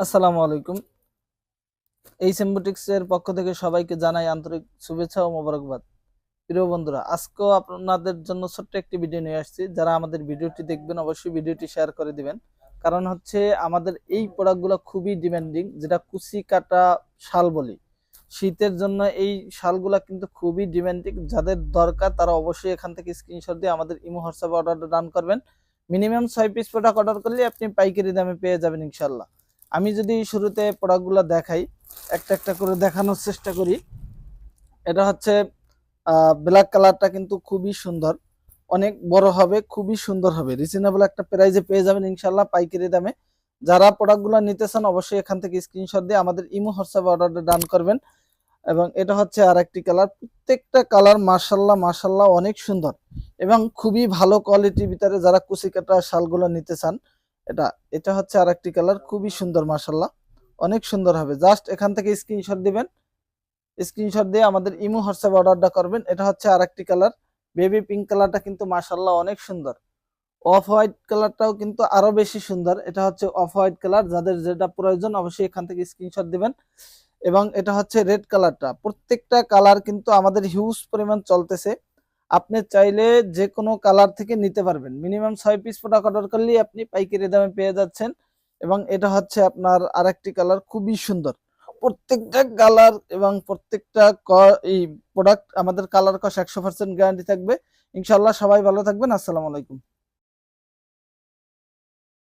আসসালামু আলাইকুম। এই সেম্বোটিক্স এর পক্ষ থেকে সবাইকে জানাই আন্তরিক শুভেচ্ছা ও মোবারকবাদ। প্রিয় বন্ধুরা, আজকেও আপনাদের জন্য ছোট্ট একটি ভিডিও নিয়ে আসছি। যারা আমাদের ভিডিওটি দেখবেন, অবশ্যই ভিডিওটি শেয়ার করে দিবেন। কারণ হচ্ছে, আমাদের এই প্রোডাক্টগুলো খুবই ডিমান্ডিং যেটা কুচি কাটা শাল বলি। শীতের জন্য এই শালগুলা কিন্তু খুবই ডিমান্ডিং যাদের দরকার, তারা অবশ্যই এখান থেকে স্ক্রিনশট দিয়ে আমাদের ইমো হোয়াটসঅ্যাপে অর্ডারটা ডান করবেন। মিনিমাম ছয় পিস প্রোডাক্ট অর্ডার করলে আপনি পাইকারি দামে পেয়ে যাবেন ইনশাল্লাহ আমি যদি শুরুতে প্রোডাক্টগুলো দেখাই, একটা একটা করে দেখানোর চেষ্টা করি। এটা হচ্ছে ব্ল্যাক কালারটা কিন্তু খুবই সুন্দর। অনেক বড় হবে, খুবই সুন্দর হবে। রিজনেবল একটা প্রাইজে পেয়ে যাবেন ইনশাল্লাহ পাইকারি দামে। যারা প্রোডাক্টগুলো নিতে চান, অবশ্যই এখান থেকে স্ক্রিনশট দিয়ে আমাদের ইমো হোয়াটসঅ্যাপে অর্ডারটা ডান করবেন। এবং এটা হচ্ছে আর একটি কালার প্রত্যেকটা কালার মার্শাল্লাহ মার্শাল্লাহ অনেক সুন্দর। এবং খুবই ভালো কোয়ালিটির ভিতরে যারা কুচি কাটা শালগুলো নিতে চান এটা এটা হচ্ছে আর একটি কালার খুবই সুন্দর মার্শাল্লাহ অনেক সুন্দর হবে। জাস্ট এখান থেকে স্ক্রিনশট দিবেন। স্ক্রিনশট দিয়ে আমাদের ইমো হোয়াটসঅ্যাপ অর্ডারটা করবেন। এটা হচ্ছে আর একটি কালার বেবি পিঙ্ক কালারটা কিন্তু মার্শাল্লাহ অনেক সুন্দর। অফ হোয়াইট কালারটাও কিন্তু আরও বেশি সুন্দর। এটা হচ্ছে অফ হোয়াইট কালার যাদের যেটা প্রয়োজন অবশ্যই এখান থেকে স্ক্রিনশট দিবেন। এবং এটা হচ্ছে রেড কালারটা প্রত্যেকটা কালার কিন্তু আমাদের হিউজ পরিমাণ চলতেছে। আপনি চাইলে যে কোনো কালার থেকে নিতে পারবেন। মিনিমাম ছয় পিস প্রোডাক্ট অর্ডার করলেই আপনি পাইকারি দামে পেয়ে যাচ্ছেন এবং এটা হচ্ছে আপনার আরেকটি কালার খুবই সুন্দর। প্রত্যেকটা কালার এবং প্রত্যেকটা এই প্রোডাক্ট আমাদের কালার কস একশো পার্সেন্ট গ্যারান্টি থাকবে। ইনশাল্লাহ সবাই ভালো থাকবেন। আসসালামু আলাইকুম।